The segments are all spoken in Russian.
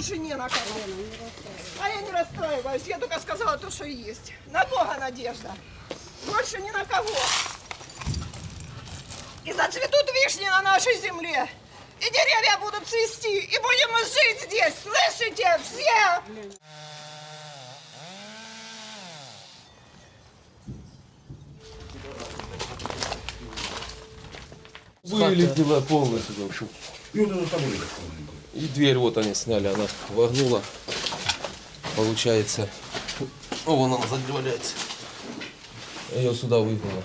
жене на кого. А я не расстраиваюсь, я только сказала то, что есть. На Бога надежда. Больше ни на кого. И зацветут вишни на нашей земле. И деревья будут цвести. И будем мы жить здесь. Слышите? Все! Вылетела полностью. И вот это там улица. И дверь вот они сняли, она вогнула. Получается. О, вон она задваляется. Ее сюда выгнула.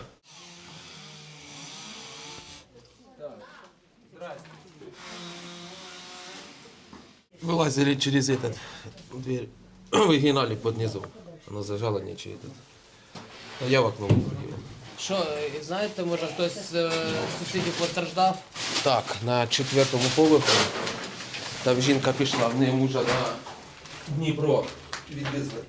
Вылазили через этот дверь. Выгинали под низом. Она зажала нечего этот. А я в окно выпрыгивал. Що, е, знаєте, може хтось з е, сусідів постраждав? Так, на четвертому поверху. Там жінка пішла, в неї мужа на Дніпро відвезли.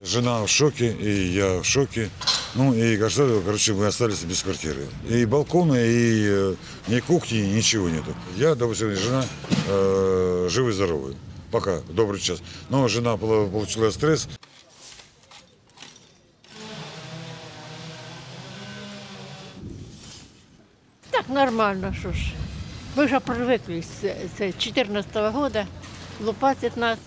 Жена в шоке, и я в шоке. Ну и, кажется, короче, мы остались без квартиры. И балкона, и э, ни кухни, ничего нету. Я, допустим, и жена э, живы здоровы. Пока, добрый час. Но жена пола- получила стресс. Так нормально, що ж. Ми вже привикли з з 14-го року, лупатять нас.